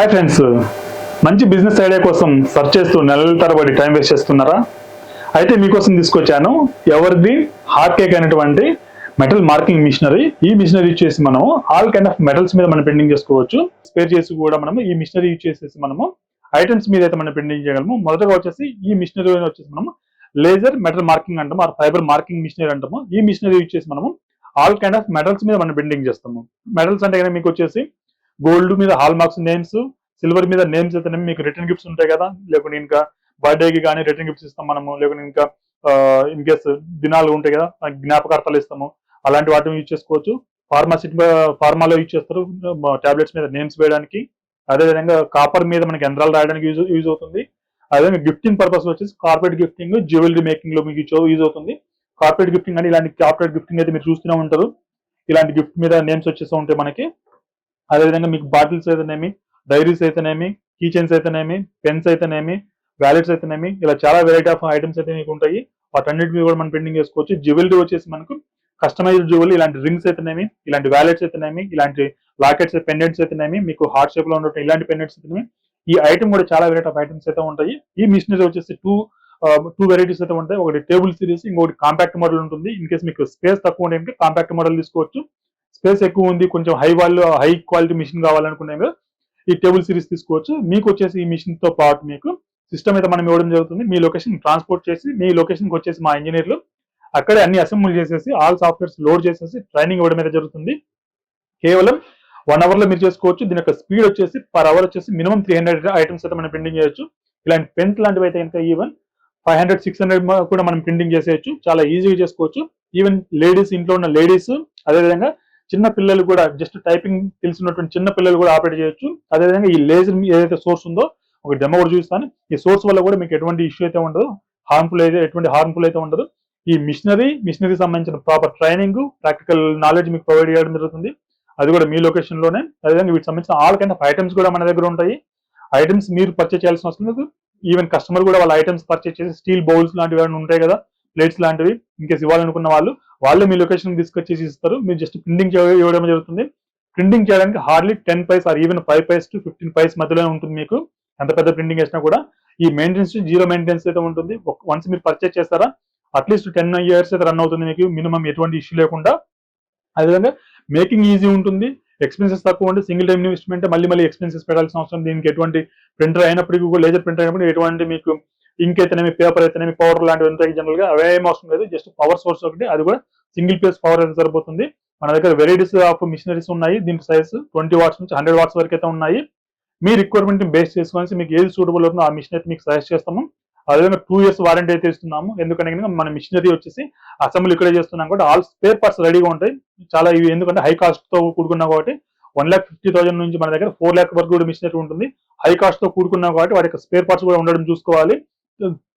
Hi friends మంచి business idea కోసం search చేస్తూ నెలల తరబడి టైం వేస్ట్ చేస్తున్నారా? అయితే మీకోసం తీసుకొచ్చాను ఎవరిది? హార్ట్ కేక్ అనేటువంటి మెటల్ మార్కింగ్ మిషనరీ ఈ మిషనరీ యూజ్ చేసి మనము ఆల్ కైండ్ ఆఫ్ మెటల్స్ మీద మనం పెండింగ్ చేసుకోవచ్చు. స్పేర్ చేసి కూడా మనము ఈ మిషనరీ యూజ్ చేసేసి మనము ఐటమ్స్ మీద అయితే మనం పెండింగ్ చేయగలము. మొదటగా వచ్చేసి ఈ మిషనరీ వచ్చేసి మనము లేజర్ మెటల్ మార్కింగ్ అంటాము ఆర్ ఫైబర్ మార్కింగ్ మిషనరీ అంటాము. ఈ మిషనరీ యూజ్ చేసి మనము ఆల్ కైండ్ ఆఫ్ మెటల్స్ మీద మనం పెండింగ్ చేస్తాము. మెటల్స్ అంటే మీకు వచ్చేసి గోల్డ్ మీద హాల్ మార్క్స్ నేమ్స్ సిల్వర్ మీద నేమ్స్ అయితే మీకు రిటర్న్ గిఫ్ట్స్ ఉంటాయి కదా. లేకుంటే ఇంకా బర్త్డేకి కానీ రిటర్న్ గిఫ్ట్స్ ఇస్తాం మనము. లేకుంటే ఇంకా ఇన్ కేస్ దినాలు ఉంటాయి కదా జ్ఞాపకార్థాలు ఇస్తాము. అలాంటి వాటిని యూజ్ చేసుకోవచ్చు. ఫార్మసీ ఫార్మాలో యూజ్ చేస్తారు. టాబ్లెట్స్ మీద నేమ్స్ వేయడానికి. అదేవిధంగా కాపర్ మీద మనకి యంత్రాలు రాయడానికి యూజ్ యూజ్ అవుతుంది. అదేవిధంగా గిఫ్టింగ్ పర్పస్ వచ్చేసి కార్పొరేట్ గిఫ్టింగ్ జ్యువెలరీ మేకింగ్లో మీకు యూజ్ అవుతుంది. కార్పొరేట్ గిఫ్టింగ్ అని ఇలాంటి కార్పొరేట్ గిఫ్టింగ్ అయితే మీరు చూస్తూనే ఉంటారు. ఇలాంటి గిఫ్ట్ మీద నేమ్స్ వచ్చేస్తూ ఉంటాయి మనకి. అదేవిధంగా మీకు బాటిల్స్ అయితేనేమి డైరీస్ అయితేనేమి కీ చైన్స్ అయితేనేమి పెన్స్ అయితేనేమి వ్యాలెట్స్ అయితేనేమి ఇలా చాలా వెరైటీ ఆఫ్ ఐటమ్స్ అయితే మీకు ఉంటాయి. వాటన్నిటి మీద కూడా మనం ప్రింటింగ్ చేసుకోవచ్చు. జ్యువెలరీ వచ్చేసి మనకు కస్టమైజ్డ్ జ్యువెలరీ ఇలాంటి రింగ్స్ అయితేనేమి ఇలాంటి వ్యాలెట్స్ అయితేనేమి ఇలాంటి లాకెట్స్ పెండెంట్స్ అయితేనేమి మీకు హార్ట్ షేప్లో ఉండటం ఇలాంటి పెండెంట్స్ అయితేనేమి ఈ ఐటమ్ కూడా చాలా వెరైటీ ఆఫ్ ఐటమ్స్ అయితే ఉంటాయి. ఈ మిషనరీ వచ్చేసి టూ టూ వెరైటీస్ అయితే ఉంటాయి. ఒకటి టేబుల్ సిరీస్ ఇంకొకటి కాంపాక్ట్ మోడల్ ఉంటుంది. ఇన్ కేస్ మీకు స్పేస్ తక్కువ ఉంటే కాంపాక్ట్ మోడల్ తీసుకోవచ్చు. స్పేస్ ఎక్కువ ఉంది కొంచెం high value high quality machine కావాలనుకునే ఈ టేబుల్ సిరీస్ తీసుకోవచ్చు. మీకు వచ్చేసి ఈ మిషన్తో పాటు మీకు సిస్టమ్ అయితే మనం ఇవ్వడం జరుగుతుంది. మీ లొకేషన్ ట్రాన్స్పోర్ట్ చేసి మీ లొకేషన్కి వచ్చేసి మా ఇంజనీర్లు అక్కడే అన్ని అసెంబ్లీ చేసేసి ఆల్ సాఫ్ట్వేర్స్ లోడ్ చేసేసి ట్రైనింగ్ ఇవ్వడం అయితే జరుగుతుంది. కేవలం వన్ అవర్లో మీరు చేసుకోవచ్చు. దీని యొక్క స్పీడ్ వచ్చేసి పర్ అవర్ వచ్చేసి మినిమం త్రీ హండ్రెడ్ ఐటమ్స్ అయితే మనం ప్రింటింగ్ చేయొచ్చు. ఇలాంటి పెన్స్ లాంటివి అయితే ఇంకా even five hundred six hundred కూడా మనం ప్రింటింగ్ చేసేయచ్చు. చాలా ఈజీగా చేసుకోవచ్చు. ఈవెన్ లేడీస్ ఇంట్లో ఉన్న లేడీస్ అదేవిధంగా చిన్న పిల్లలు కూడా జస్ట్ టైపింగ్ తెలిసినటువంటి చిన్న పిల్లలు కూడా ఆపరేట్ చేయొచ్చు. అదేవిధంగా ఈ లేజర్ ఏదైతే సోర్స్ ఉందో ఒక డెమో కూడా చూస్తాను ఈ సోర్స్ వల్ల కూడా మీకు ఎటువంటి ఇష్యూ అయితే ఉండదు. హార్మ్ఫుల్ అయితే ఎటువంటి హార్మ్ఫుల్ అయితే ఉండదు. ఈ మిషనరీ మిషనరీ సంబంధించిన ప్రాపర్ ట్రైనింగ్ ప్రాక్టికల్ నాలెడ్జ్ మీకు ప్రొవైడ్ చేయడం జరుగుతుంది. అది కూడా మీ లొకేషన్లోనే. అదేవిధంగా వీటికి సంబంధించిన ఆల్ కైండ్ ఆఫ్ ఐటమ్స్ కూడా మన దగ్గర ఉంటాయి. ఐటమ్స్ మీరు పర్చేస్ చేయాల్సిన అవసరం లేదు. ఈవెన్ కస్టమర్ కూడా వాళ్ళ ఐటమ్స్ పర్చేస్ చేసి స్టీల్ బౌల్స్ లాంటివి ఏమైనా ఉంటాయి కదా ప్లేట్స్ లాంటివి ఇంకేసి ఇవ్వాలనుకున్న వాళ్ళు వాళ్ళే మీ లొకేషన్ తీసుకొచ్చేసి ఇస్తారు. మీరు జస్ట్ ప్రింటింగ్ ఇవ్వడం జరుగుతుంది. ప్రింటింగ్ చేయడానికి hardly ten paise or even five paise to fifteen paise మధ్యలోనే ఉంటుంది మీకు. ఎంత పెద్ద ప్రింటింగ్ వేసినా కూడా. ఈ మెయింటెనెన్స్ జీరో మెయింటెనెన్స్ అయితే ఉంటుంది. వన్స్ మీరు పర్చేస్ చేస్తారా అట్లీస్ట్ టెన్ ఇయర్స్ అయితే రన్ అవుతుంది మీకు. మినిమం ఎటువంటి ఇష్యూ లేకుండా. అదేవిధంగా మేకింగ్ ఈజీ ఉంటుంది. ఎక్స్పెన్సెస్ తక్కువ ఉంటే సింగిల్ టైం ఇన్వెస్ట్మెంట్ మళ్ళీ మళ్ళీ ఎక్స్పెన్సెస్ పెట్టాల్సిన అవసరం దీనికి ఎటువంటి ప్రింటర్ అయినప్పటికీ కూడా లేజర్ ప్రింటర్ అయినప్పుడు ఎటువంటి మీకు ఇంక్ అయితేనేమి పేపర్ అయితేనేమి పవర్ లాంటివి ఉంటాయి జనరల్గా అవే ఏం అవసరం లేదు జస్ట్ పవర్ సోర్స్ ఒకటి అది కూడా సింగిల్ పేస్ పవర్ అయితే సరిపోతుంది. మన దగ్గర వెరైటీస్ ఆఫ్ మిషనరీస్ ఉన్నాయి దీని సైజ్ ట్వంటీ వాట్స్ నుంచి హండ్రెడ్ వాట్స్ వరకు అయితే ఉన్నాయి. మీ రిక్వైర్మెంట్ బేస్ చేసుకొని మీకు ఏది సూటబుల్ అవుతుందో ఆ మిషన్ అయితే మీకు సజెస్ట్ చేస్తాము. అదేవిధంగా టూ ఇయర్స్ వారంటీ అయితే ఇస్తున్నాము. ఎందుకంటే కనుక మన మిషనరీ వచ్చేసి అసెంబ్లీ ఇక్కడే చేస్తున్నాం కూడా ఆల్ స్పేర్ పార్ట్స్ రెడీగా ఉంటాయి. చాలా ఇవి ఎందుకంటే హై కాస్ట్తో కూడుకున్నా కాబట్టి వన్ ల్యాక్ ఫిఫ్టీ థౌసండ్ నుంచి మన దగ్గర ఫోర్ ల్యాక్ వరకు కూడా మిషనరీ ఉంటుంది. హై కాస్ట్తో కూడుకున్నా కాబట్టి వాటి యొక్క స్పేర్ పార్ట్స్ కూడా ఉండడం చూసుకోవాలి.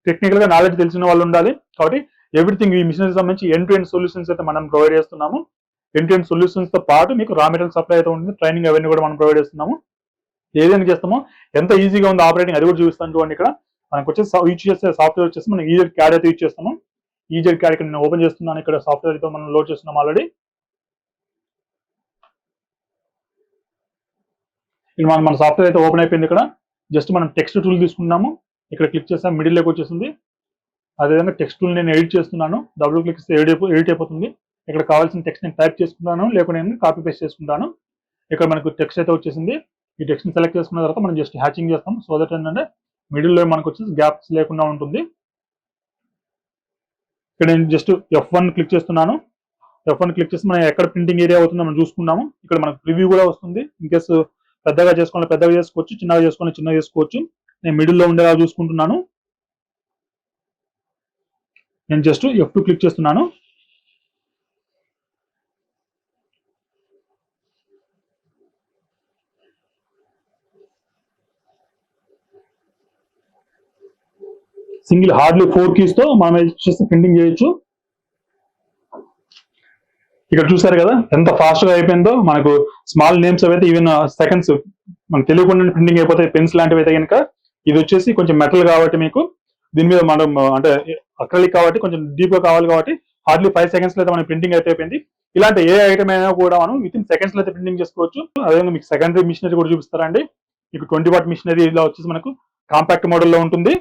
టెక్నికల్గా నాలెడ్జ్ తెలిసిన వాళ్ళు ఉండాలి. కాబట్టి ఎవ్రీథింగ్ ఈ మిషనరీ సంబంధించి ఎండ్ టు ఎండ్ సొల్యూషన్స్ అయితే మనం ప్రొవైడ్ చేస్తున్నాము. ఎండ్ టు ఎండ్ సొల్యూషన్స్తో పాటు మీకు రా మెటీరియల్ సప్లై అయితే ఉంటుంది. ట్రైనింగ్ అవన్నీ కూడా మనం ప్రొవైడ్ చేస్తున్నాము. ఏదైనా చేస్తామో ఎంత ఈజీగా ఉంది ఆపరేటింగ్ అది కూడా చూపిస్తాను చూడండి ఇక్కడ. మనకు వచ్చేసి యూజ్ చేసే సాఫ్ట్వేర్ వచ్చేసి మనం ఈజర్ క్యాడ్ అయితే యూజ్ చేస్తాము. ఈజర్ క్యాడ్ ఇక్కడ నేను ఓపెన్ చేస్తున్నాను. ఇక్కడ సాఫ్ట్వేర్ అయితే మనం లోడ్ చేస్తున్నాం ఆల్రెడీ ఇక్కడ మన మన సాఫ్ట్వేర్ అయితే ఓపెన్ అయిపోయింది ఇక్కడ. జస్ట్ మనం టెక్స్ట్ టూల్ తీసుకున్నాము ఇక్కడ క్లిక్ చేసాం మిడిల్లోకి వచ్చేసింది అదేవిధంగా టెక్స్ట్ నేను ఎడిట్ చేస్తున్నాను. డబుల్ క్లిక్ చేస్తే ఎడిట్ ఎడిట్ అయిపోతుంది. ఇక్కడ కావాల్సిన టెక్స్ట్ నేను టైప్ చేసుకుంటాను లేకుంటే నేను కాపీ పేస్ట్ చేసుకుంటాను. ఇక్కడ మనకు టెక్స్ట్ అయితే వచ్చేసింది. ఈ టెక్స్ట్ని సెలెక్ట్ చేసుకున్న తర్వాత మనం జస్ట్ హ్యాచింగ్ చేస్తాం. సో దట్ ఏంటంటే మిడిల్లో మనకు వచ్చేసి గ్యాప్స్ లేకుండా ఉంటుంది. ఇక్కడ నేను జస్ట్ ఎఫ్ వన్ క్లిక్ చేస్తున్నాను. ఎఫ్ వన్ క్లిక్ చేసి మనం ఎక్కడ ప్రింటింగ్ ఏరియా అవుతుందో మనం చూసుకున్నాము ఇక్కడ మనకు రివ్యూ కూడా వస్తుంది. ఇన్ కేసు పెద్దగా చేసుకోవాలి పెద్దగా చేసుకోవచ్చు చిన్నగా చేసుకోవాలి చిన్నగా చేసుకోవచ్చు. నేను మిడిల్లో ఉండేలా చూసుకుంటున్నాను. నేను జస్ట్ ఎఫ్ టూ క్లిక్ చేస్తున్నాను. సింగిల్ హార్డ్లీ ఫోర్ కీస్తో మనం వచ్చేసి ప్రింటింగ్ చేయొచ్చు. ఇక్కడ చూసారు కదా ఎంత ఫాస్ట్గా అయిపోయిందో. మనకు స్మాల్ నేమ్స్ అవైతే ఈవెన్ సెకండ్స్ మనకు తెలియకుండా ప్రింటింగ్ అయిపోతాయి పెన్స్ లాంటివి అయితే కనుక ఇది వచ్చేసి కొంచెం మెటల్ కాబట్టి మీకు దీని మీద మనం అంటే అక్రలిక్ కాబట్టి కొంచెం డీప్గా కావాలి కాబట్టి హార్డ్లీ ఫైవ్ సెకండ్స్లో అయితే మన ప్రింటింగ్ అయితే అయిపోయింది. ఇలాంటి ఏ ఐటమ్ అయినా కూడా మనం విత్ ఇన్ సెకండ్స్లో అయితే ప్రింటింగ్ చేసుకోవచ్చు. అదేవిధంగా మీకు సెకండరీ మిషనరీ కూడా చూపిస్తారండి మీకు ట్వంటీ వాట్ మిషనరీ ఇలా వచ్చేసి మనకు కాంపాక్ట్ మోడల్లో ఉంటుంది.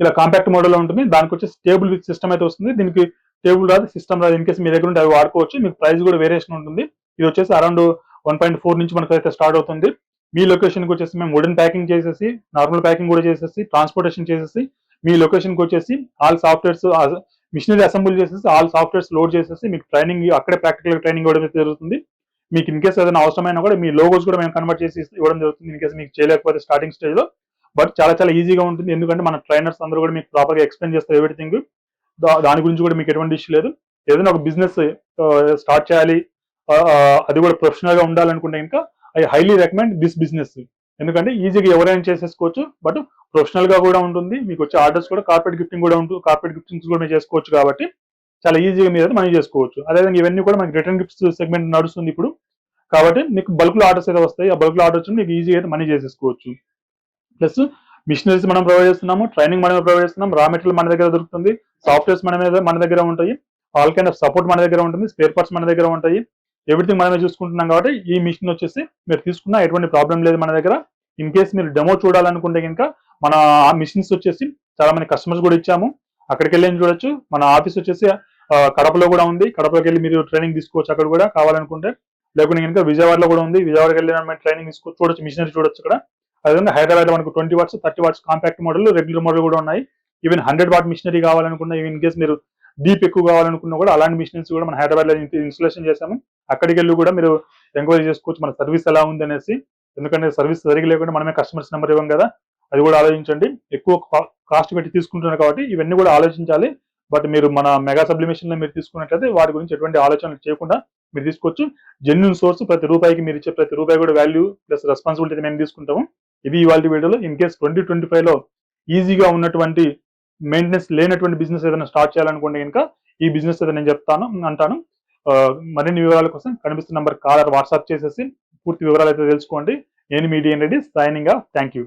ఇలా కాంపాక్ట్ మోడల్లో ఉంటుంది. దానికి వచ్చేసి టేబుల్ విత్ సిస్టమ్ అయితే వస్తుంది. దీనికి టేబుల్ రాదు సిస్టమ్ రాదు. ఇన్కేస్ మీ దగ్గర ఉంటే అవి వాడుకోవచ్చు. మీకు ప్రైస్ కూడా వేరియేషన్ ఉంటుంది. ఇది వచ్చేసి అరౌండ్ వన్ పాయింట్ ఫోర్ నుంచి మనకు అయితే స్టార్ట్ అవుతుంది. మీ లొకేషన్కి వచ్చేసి మేము వుడెన్ ప్యాకింగ్ చేసేసి నార్మల్ ప్యాకింగ్ కూడా చేసేసి ట్రాన్స్పోర్టేషన్ చేసేసి మీ లొకేషన్కి వచ్చేసి ఆల్ సాఫ్ట్వేర్స్ మిషనరీ అసెంబుల్ చేసేసి ఆల్ సాఫ్ట్వేర్స్ లోడ్ చేసేసి మీకు ట్రైనింగ్ అక్కడే ప్రాక్టికల్ ట్రైనింగ్ ఇవ్వడం జరుగుతుంది. మీకు ఇన్ కేసు ఏదైనా అవసరమైనా కూడా మీ లోగోస్ కూడా మేము కన్వర్ట్ చేసి ఇవ్వడం జరుగుతుంది ఇన్ కేసు మీకు చేయలేకపోతే స్టార్టింగ్ స్టేజ్లో బట్ చాలా చాలా ఈజీగా ఉంటుంది. ఎందుకంటే మన ట్రైనర్స్ అందరూ కూడా మీకు ప్రాపర్గా ఎక్స్ప్లెయిన్ చేస్తారు ఎవ్రీథింగ్ దాని గురించి కూడా మీకు ఎటువంటి ఇష్యూ లేదు. ఏదైనా ఒక బిజినెస్ స్టార్ట్ చేయాలి అది కూడా ప్రొఫెషనల్గా ఉండాలనుకుంటే ఇంకా I highly recommend this business ఎందుకంటే ఈజీగా ఎవరైనా చేసేసుకోవచ్చు బట్ ప్రొఫెషనల్గా కూడా ఉంటుంది. మీకు వచ్చే ఆర్డర్స్ కూడా కార్పొరేట్ గిఫ్టింగ్ కూడా ఉంటుంది కార్పొరేట్ గిఫ్టింగ్స్ కూడా మీరు చేసుకోవచ్చు కాబట్టి చాలా ఈజీగా మీరు అయితే మనీ చేసుకోవచ్చు. అదేవిధంగా ఇవన్నీ కూడా మనకి రిటర్న్ గిఫ్ట్స్ సెగ్మెంట్ నడుస్తుంది ఇప్పుడు. కాబట్టి మీకు బల్క్లో ఆర్డర్స్ అయితే వస్తాయి. ఆ బల్క్లో ఆర్డర్స్ మీకు ఈజీగా అయితే మనీ చేసేసుకోవచ్చు. ప్లస్ మిషనరీస్ మనం ప్రొవైడ్ చేస్తున్నాము ట్రైనింగ్ మనమే ప్రొవైడ్ చేస్తున్నాం రా మెటీరియల్ మన దగ్గర దొరుకుతుంది సాఫ్ట్వేర్స్ మన మీద మన దగ్గర ఉంటాయి. ఆల్ కైండ్ ఆఫ్ సపోర్ట్ మన దగ్గర ఉంటుంది స్పేర్ పార్ట్స్ మన దగ్గర ఉంటాయి. ఎవ్రీథింగ్ మనమే చూసుకుంటున్నాం కాబట్టి ఈ మిషన్ వచ్చేసి మీరు తీసుకున్న ఎటువంటి ప్రాబ్లం లేదు మన దగ్గర ఇన్ కేస్ మీరు డెమో చూడాలనుకుంటే కనుక మన ఆ మిషన్స్ వచ్చేసి చాలా మంది కస్టమర్స్ కూడా ఇచ్చాము అక్కడికి వెళ్ళి చూడొచ్చు మన ఆఫీస్ వచ్చేసి కడపలో కూడా ఉంది కడపలోకి వెళ్ళి మీరు ట్రైనింగ్ తీసుకోవచ్చు అక్కడ కూడా కావాలనుకుంటే లేకుంటే కనుక విజయవాడలో కూడా ఉంది విజయవాడకి వెళ్ళి ట్రైనింగ్ తీసుకోవచ్చు చూడొచ్చు మిషనరీ చూడొచ్చు ఇక్కడ అదేవిధంగా హైదరాబాద్ మనకు twenty watts thirty watts compact model regular model కూడా ఉన్నాయి ఈవెన్ హండ్రెడ్ వాట్ మిషనరీ కావాలనుకున్నా ఇన్ కేస్ మీరు డీప్ ఎక్కువ కావాలనుకున్నా కూడా అలాంటి మిషనరీస్ కూడా మన హైదరాబాద్లో ఇన్స్టాలేషన్ చేశాము అక్కడికి వెళ్ళి కూడా మీరు ఎంక్వైరీ చేసుకోవచ్చు. మన సర్వీస్ ఎలా ఉంది అనేసి. ఎందుకంటే సర్వీస్ సరిగ్గా లేకుండా మనమే కస్టమర్స్ నెంబర్ ఇవ్వం కదా. అది కూడా ఆలోచించండి. ఎక్కువ కాస్ట్ పెట్టి తీసుకుంటున్నారు కాబట్టి ఇవన్నీ కూడా ఆలోచించాలి. బట్ మీరు మన మెగా సబ్లిమేషన్లో మీరు తీసుకున్నట్లయితే వాటి గురించి ఎటువంటి ఆలోచనలు చేయకుండా మీరు తీసుకోవచ్చు. జెన్యున్ సోర్స్ ప్రతి రూపాయికి మీరు ఇచ్చే ప్రతి రూపాయి కూడా వాల్యూ ప్లస్ రెస్పాన్సిబిలిటీ మేము తీసుకుంటాము. ఇది ఇవాళ వీడియోలో ఇన్ కేస్ ట్వంటీ ట్వంటీ ఫైవ్లో ఈజీగా ఉన్నటువంటి మెయింటెనెన్స్ లేనటువంటి బిజినెస్ ఏదైనా స్టార్ట్ చేయాలనుకుంటే కనుక ఈ బిజినెస్ ఏదైనా నేను చెప్తాను అంటాను. మరిన్ని వివరాల కోసం కనిపిస్తున్న నంబర్ కాలర్ వాట్సాప్ చేసేసి పూర్తి వివరాలు అయితే తెలుసుకోండి. నేను మీడియన్ రెడ్డి సైనింగ్ థ్యాంక్ యూ